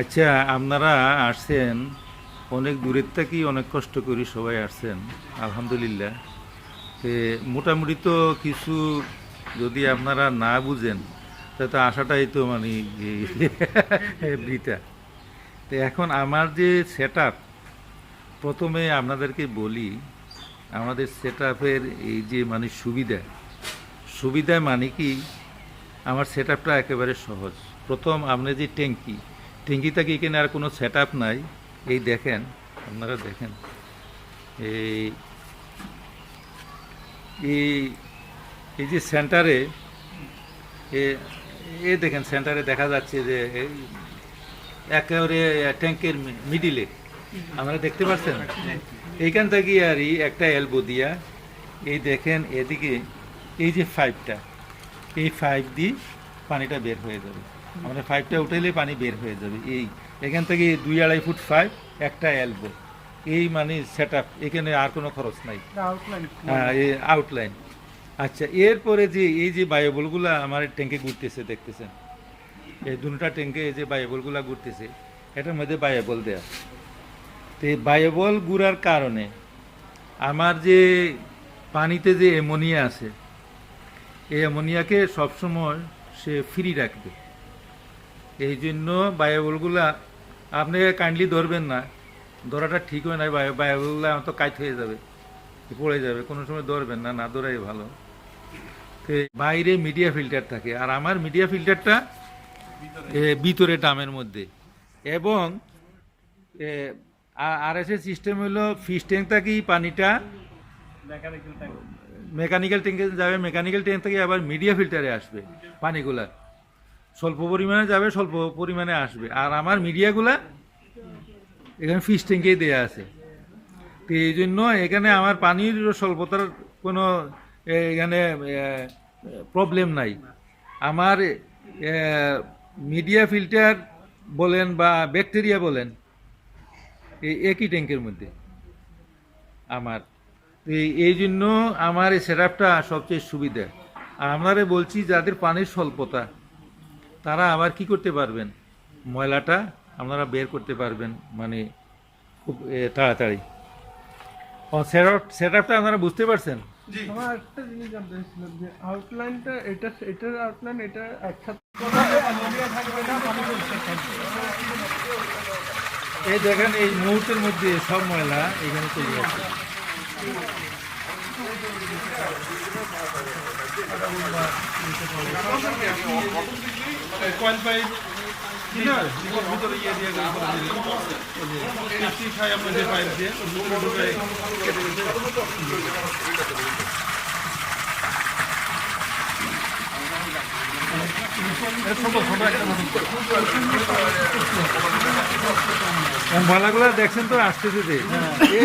আচ্ছা আপনারা আসছেন, অনেক দূরের থেকেই অনেক কষ্ট করি সবাই আসছেন? আলহামদুলিল্লাহ। তে মোটামুটি তো কিছু যদি আপনারা না বুঝেন তাহলে তো আসাটাই তো মানে বৃথা। তো এখন আমার যে সেট প্রথমে আপনাদেরকে বলি, আমাদের সেট এই যে মানে সুবিধা সুবিধা মানে কি? আমার সেট একেবারে সহজ। প্রথম আপনি যে ট্যাঙ্কি ট্যাঙ্কি থেকে এখানে আর কোনো সেট নাই। এই দেখেন, আপনারা দেখেন। এই এই যে সেন্টারে এ- দেখেন সেন্টারে দেখা যাচ্ছে যে একেবারে ট্যাঙ্কের মিডিলে আপনারা দেখতে পাচ্ছেন? এইখান থেকে আর একটা এলবো দিয়া, এই দেখেন এদিকে, এই যে পাইপটা এই পাইপ দিয়ে পানিটা বের হয়ে যাবে। আমাদের পাইপটা উঠাইলে পানি বের হয়ে যাবে। এই এখান থেকে দুই আড়াই ফুট পাইপ একটা এলবো এই মানে সেট আপ এখানে আর কোনো খরচ নাই। হ্যাঁ এই আউটলাইন আচ্ছা এরপরে যে এই যে বায়োবলগুলো আমার ট্যাঙ্কে ঘুরতেছে দেখতেছেন? এই দুটা ট্যাঙ্কে এই যে বায়োবলগুলো ঘুরতেছে এটার মধ্যে বায়োবল দেয়া। তো এই বায়োবল ঘুরার কারণে আমার যে পানিতে যে অ্যামোনিয়া আছে এই অ্যামোনিয়াকে সবসময় সে ফ্রি রাখবে। এই জন্য বায়োবলগুলা আপনি কাইন্ডলি ধরবেন না। ধরাটা ঠিক হয় না বায়ো বায়োবলগুলো তো কাইট হয়ে যাবে পড়ে যাবে কোনো সময় ধরবেন না না ধরাই ভালো। তো বাইরে মিডিয়া ফিল্টার থাকে আর আমার মিডিয়া ফিল্টারটা ভিতরে ডামের মধ্যে। এবং আর এস সিস্টেম হলো ফিস ট্যাঙ্ক থেকেই পানিটা মেকানিক্যাল ট্যাঙ্কে যাবে মেকানিক্যাল ট্যাঙ্ক থেকে আবার মিডিয়া ফিল্টারে আসবে পানিগুলা। স্বল্প পরিমাণে যাবে, স্বল্প পরিমাণে আসবে। আর আমার মিডিয়াগুলা এখানে ফিস ট্যাঙ্কেই দেওয়া আছে। তো এই জন্য এখানে আমার পানির স্বল্পতার কোনো এখানে প্রবলেম নাই। আমার মিডিয়া ফিল্টার বলেন বা ব্যাকটেরিয়া বলেন, এই একই ট্যাঙ্কের মধ্যে আমার। এই- জন্য আমার এই সেট সবচেয়ে সুবিধা। আপনারে বলছি, যাদের পানির স্বল্পতা তারা আবার কি করতে পারবেন? ময়লাটা আপনারা বের করতে পারবেন মানে খুব তাড়াতাড়ি। ও সেট সেট আপটা আপনারা বুঝতে পারছেন? আমার একটা জিনিস জানতে চাইছিলাম যে আউটলাইনটা এটা এটার আউটলাইন এটা একসাথে এই দেখেন এই মুহূর্তের মধ্যে সব ময়লা এখানে চলে যাচ্ছে। ভিতরে ইয়ে দিয়ে খাই আমরা যে পাইপ দিয়ে দেখছেন তো আসতেছে যে। এ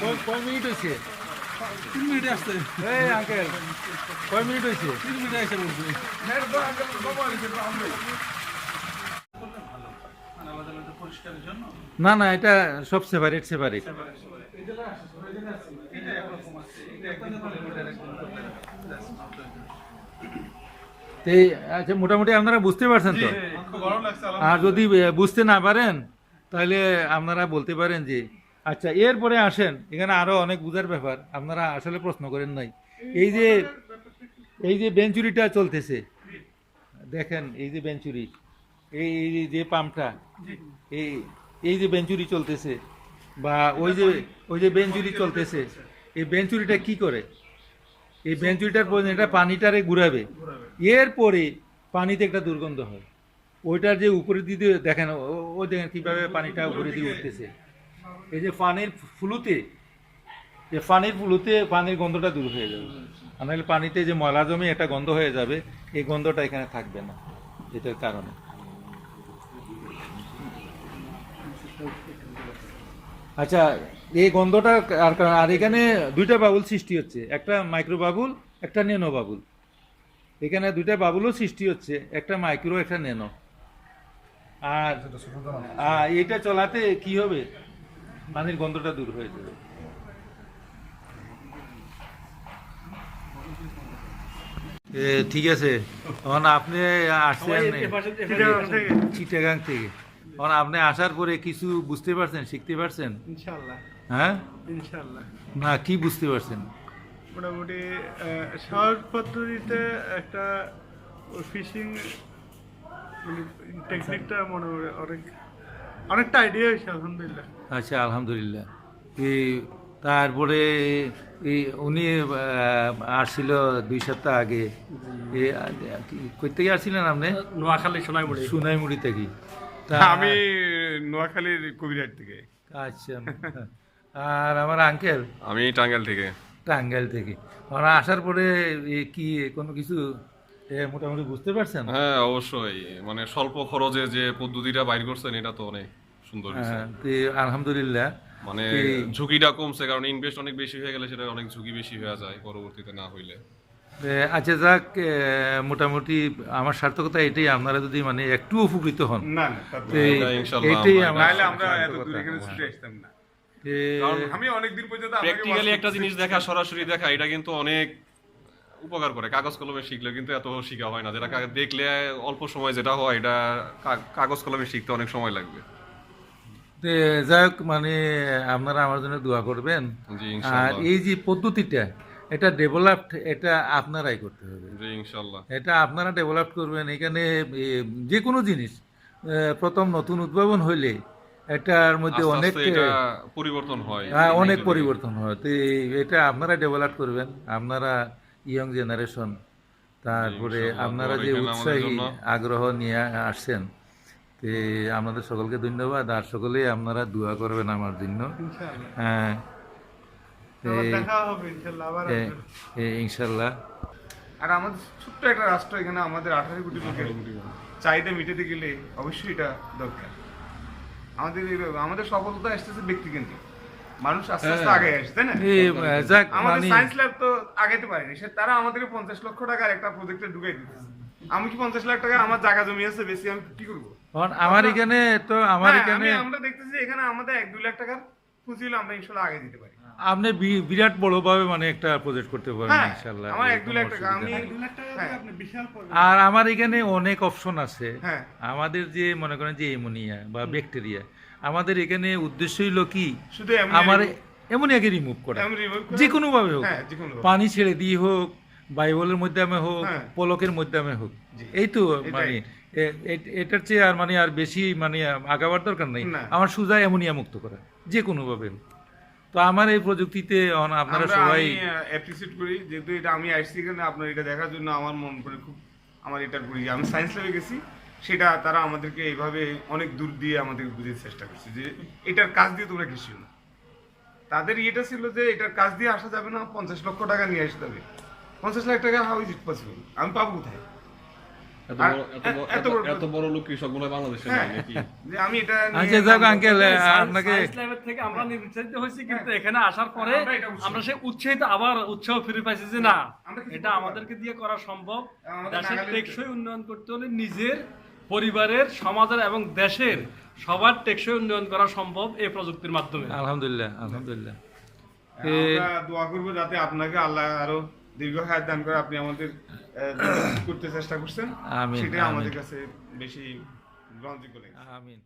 কয়- কয় মিনিট হয়েছে তিন মিনিটে আসছে এই আঙ্কেল কয় মিনিট হয়েছে তিন মিনিটে বলছে জন্য না না এটা সব সেপারেট সেপারেট আচ্ছা মোটামুটি আপনারা বুঝতে পারছেন তো? আর যদি বুঝতে না পারেন তাহলে আপনারা বলতে পারেন যে আচ্ছা এরপরে আসেন। এখানে আরও অনেক বুঝার ব্যাপার। আপনারা আসলে প্রশ্ন করেন নাই। এই যে এই যে বেঞ্চুরিটা চলতেছে দেখেন এই যে বেঞ্চুরি এই এই যে- পাম্পটা এই এই যে বেঞ্চুরি চলতেছে বা ওই যে ওই যে বেঞ্চুরি চলতেছে এই বেঞ্চুরিটা কি করে? এই বেঞ্চুরিটার পর এটা পানিটারে ঘুরাবে। এরপরে পানিতে একটা দুর্গন্ধ হয়। ওইটার যে উপরে দিতে দেখেন ও দেখেন কীভাবে পানিটা উপরে দিয়ে উঠতেছে। এই যে পানির ফুলুতে যে পানির ফুলুতে পানির গন্ধটা দূর হয়ে যাবে। আর নাহলে পানিতে যে ময়লা জমে একটা গন্ধ হয়ে যাবে এই গন্ধটা এখানে থাকবে না এটার কারণে। আচ্ছা এই গন্ধটা আর কারণ- আর এখানে দুইটা বাবুল সৃষ্টি হচ্ছে একটা মাইক্রো বাবুল একটা নেনো বাবুল। এখানে দুইটা বাবুলও সৃষ্টি হচ্ছে একটা মাইক্রো একটা নেনো আর আর এটা চলাতে কি হবে? পানির গন্ধটা দূর হয়ে যাবে। এ, ঠিক আছে। এখন আপনি আসছেন চিটাগাং থেকে। এখন আপনি আসার পরে কিছু বুঝতে পারছেন শিখতে পারছেন? ইনশাল্লাহ হ্যাঁ? ইনশাল্লাহ না কি বুঝতে পারছেন? মোটামুটি সহজ পদ্ধতিতে একটা ফিশিং মানে টেকনিকটা মনে হয় অনেক অনেকটা আইডিয়া হয়েছে আলহামদুলিল্লাহ। আচ্ছা আলহামদুলিল্লাহ। তারপরে উনি আসছিল দুই সপ্তাহ আগে। কই থেকে আসছিলেন আপনি? নোয়াখালী সোনাইমুড়ি। সুনাইমুড়ি থেকে। তা আমি নোয়াখালীর কবিরাট থেকে। আচ্ছা আর আমার আঙ্কেল আমি টাঙ্গাইল থেকে। টাঙ্গাইল থেকে। ওরা আসার পরে এ, কি কোনো কিছু এ, মোটামুটি বুঝতে পারছেন? হ্যাঁ অবশ্যই। মানে স্বল্প খরচে যে পদ্ধতিটা বাইর করছেন এটা তো অনেক। সুন্দর হয়েছে। হ্যাঁ, আলহামদুলিল্লাহ। মানে ঝুঁকিটা কমছে কারণ ইনভেস্ট অনেক বেশি হয়ে গেলে সেটা অনেক ঝুঁকি বেশি হয়ে যায় পরবর্তীতে না হইলে। আচ্ছা যাক মোটামুটি আমার সার্থকতা এটাই আপনারা যদি মানে একটু উপকৃত হন। এটাই আমি অনেকদিন পর্যন্ত প্র্যাকটিক্যালি একটা জিনিস দেখা সরাসরি দেখা এটা কিন্তু অনেক উপকার করে। কাগজ কলমে শিখলে কিন্তু এত শিখা হয় না। যেটা দেখলে অল্প সময় যেটা হয় এটা কাগজ কলমে শিখতে অনেক সময় লাগবে। যাই হোক মানে আপনারা আমার জন্য দোয়া করবেন। আর এই যে পদ্ধতিটা এটা ডেভেলপড এটা আপনারাই করতে হবে। ইনশাল্লাহ। এটা আপনারা ডেভেলপ করবেন এখানে যে কোনো জিনিস প্রথম নতুন উদ্ভাবন হইলে এটার মধ্যে অনেক পরিবর্তন হয় হ্যাঁ, অনেক পরিবর্তন হয়। তো এটা আপনারা ডেভেলপ করবেন। আপনারা ইয়ং জেনারেশন তারপরে আপনারা যে উৎসাহী আগ্রহ নিয়ে আসছেন তে আপনাদের সকলকে ধন্যবাদ আর সকলেই আপনারা দোয়া করবেন আমার জন্য। ইনশাল্লাহ হ্যাঁ। ইনশাল্লাহ আর আমাদের ছোট্ট একটা রাষ্ট্র এখানে আমাদের আঠারো কোটি লোকের চাহিদা মিটাতে গেলে অবশ্যই এটা দরকার। আমাদের আমাদের সফলতা আসতেছে ব্যক্তিকেন্দ্রিক। মানুষ আস্তে আস্তে হ্যাঁ। আগে আসছে তাই না? আমাদের সায়েন্স ল্যাব তো পারেনি সে তারা আমাদের পঞ্চাশ লক্ষ টাকার একটা প্রজেক্টে ঢুকাই দিতেছে। আমি কি পঞ্চাশ লাখ টাকা আমার জায়গা জমি আছে বেশি আমি কি করব? আমার এখানে তো আমার হ্যাঁ, এখানে আমরা দেখতেছি এখানে আমাদের এক দুই লাখ টাকার পুঁজি হলে আমরা ইনশাল্লাহ আগে দিতে পারি। আপনি বিরাট বড়ভাবে মানে একটা প্রজেক্ট করতে পারবেন হ্যাঁ ইনশাল্লাহ। আমার এক এরকম দুই লাখ টাকা আমি নেই। দু লাখ টাকা। আপনি বিশাল আর আমার এখানে অনেক অপশন আছে। হ্যাঁ। আমাদের যে মনে করেন যে এমোনিয়া বা ব্যাকটেরিয়া আমাদের এখানে উদ্দেশ্য হইল কি? শুধু এমনি আমার এমোনিয়াকে রিমুভ করা। যে কোনো ভাবে হোক। হ্যাঁ যে কোনো পানি ছেড়ে দিয়ে হোক বাইবলের মাধ্যমে হোক হ্যাঁ। পলকের মাধ্যমে হোক। এই তো মানে এটার চেয়ে আর মানে আর বেশি মানে আগাবার দরকার নেই। আমার সুজা এমোনিয়া মুক্ত করা যে কোনো ভাবে। তো আমার এই প্রযুক্তিতে আপনারা সবাই অ্যাপ্রিসিয়েট করি যেহেতু এটা আমি আসছি এখানে আপনার এটা দেখার জন্য আমার মন করে খুব আমার এটার করি আমি সায়েন্স ল্যাবে গেছি সেটা তারা আমাদেরকে এইভাবে অনেক দূর দিয়ে আমাদেরকে বুঝার চেষ্টা করছে যে এটার কাজ দিয়ে তোমরা কিছু না। তাদের ইয়েটা ছিল যে এটার কাজ দিয়ে আসা যাবে না পঞ্চাশ লক্ষ টাকা নিয়ে আসতে হবে। পঞ্চাশ লাখ টাকা হাউ ইজ ইট পসিবল আমি পাবো কোথায়? এত বড়- এত বড়- এত এত- বড়- এত বড় লোক কৃষক বাংলাদেশে নাই নাকি? যে আমি এটা আচ্ছা যাক আঙ্কেল আপনাকে সায়েন্স থেকে আমরা নির্যাতিত হয়েছি কিন্তু এখানে আসার পরে আমরা এটা উৎসাহিত। আমরা সে উৎসাহিত আবার উৎসাহ ফিরে পাইছি যে না এটা আমাদেরকে দিয়ে করা সম্ভব। দেশের টেকসই উন্নয়ন করতে হলে নিজের পরিবারের সমাজের এবং দেশের সবার টেকসই উন্নয়ন করা সম্ভব এই প্রযুক্তির মাধ্যমে। আলহামদুলিল্লাহ আলহামদুলিল্লাহ। দোয়া করব যাতে আপনাকে আল্লাহ আরও দীর্ঘ হায়াত দান করে আপনি আমাদের করতে চেষ্টা করছেন। সেটাই আমাদের কাছে বেশি গ্রহণযোগ্য লাগে আমিন।